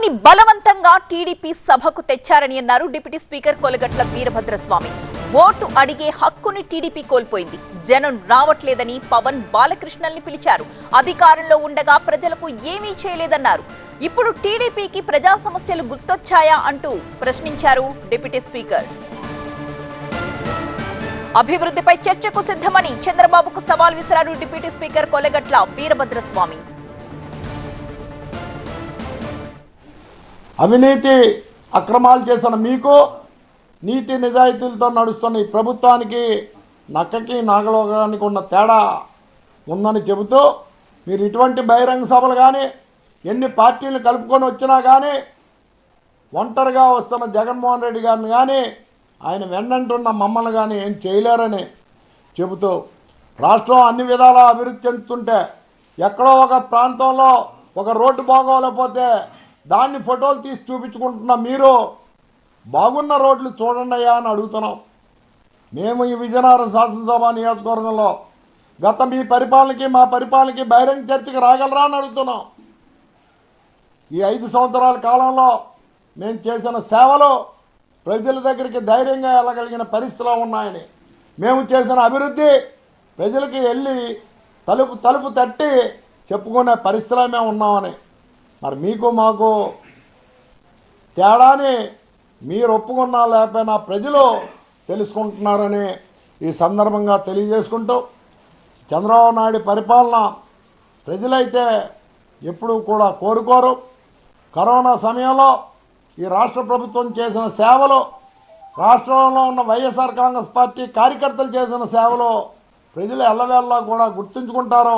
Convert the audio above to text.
పవన్ బలవంతంగా టీడీపీ సభకు తెచ్చారని అన్నారు deputy speaker Kolagatla Veerabhadraswamy. Vote అడిగే హక్కుని టీడీపీ కోల్పోయింది. జనం రావట్లేదని పవన్ బాలకృష్ణల్ని పిలిచారు. అధికారంలో ఉండగా ప్రజలకు ఏమీ చేయలేదన్నారు. ఇప్పుడు టీడీపీకి ప్రజా సమస్యలు గుర్తొచ్చాయా అంటూ ప్రశ్నించారు డిప్యూటీ స్పీకర్. అభివృద్ధిపై చర్చకు సిద్ధమని చంద్రబాబుకు సవాల్ విసిరారు డిప్యూటీ స్పీకర్ కొలగట్ల వీరభద్రస్వామి. అవినీతి అక్రమాలు చేసిన మీకు నీతి నిజాయితీలతో నడుస్తున్న ఈ ప్రభుత్వానికి నక్కకి నాగలోకానికి ఉన్న తేడా ఉందని చెబుతూ మీరు ఇటువంటి బహిరంగ సభలు కానీ ఎన్ని పార్టీలు కలుపుకొని వచ్చినా కానీ ఒంటరిగా వస్తున్న జగన్మోహన్ రెడ్డి గారిని కానీ ఆయన వెన్నంటున్న మమ్మల్ని కానీ ఏం చేయలేరని చెబుతూ రాష్ట్రం అన్ని విధాలా అభివృద్ధి చెందుతుంటే ఎక్కడో ఒక ప్రాంతంలో ఒక రోడ్డు బాగోలేకపోతే దాన్ని ఫోటోలు తీసి చూపించుకుంటున్న మీరు బాగున్న రోడ్లు చూడండి అయ్యా అని అడుగుతున్నాం. మేము ఈ విజయనగరం శాసనసభ నియోజకవర్గంలో గత మీ పరిపాలనకి మా పరిపాలనకి బహిరంగ చర్చకి రాగలరా అని అడుగుతున్నాం. ఈ ఐదు సంవత్సరాల కాలంలో మేము చేసిన సేవలు ప్రజల దగ్గరికి ధైర్యంగా వెళ్ళగలిగిన పరిస్థితిలో ఉన్నాయని. మేము చేసిన అభివృద్ధి ప్రజలకి వెళ్ళి తలుపు తలుపు తట్టి చెప్పుకునే పరిస్థితిలో మేము ఉన్నామని. మరి మీకు మాకు తేడాని మీరు ఒప్పుకున్నా లేకపోయినా ప్రజలు తెలుసుకుంటున్నారని ఈ సందర్భంగా తెలియజేసుకుంటూ చంద్రబాబు నాయుడు పరిపాలన ప్రజలైతే ఎప్పుడూ కూడా కోరుకోరు. కరోనా సమయంలో ఈ రాష్ట్ర ప్రభుత్వం చేసిన సేవలు రాష్ట్రంలో ఉన్న వైఎస్ఆర్ కాంగ్రెస్ పార్టీ కార్యకర్తలు చేసిన సేవలు ప్రజలు ఎల్లవేళ్ళ కూడా గుర్తుంచుకుంటారు.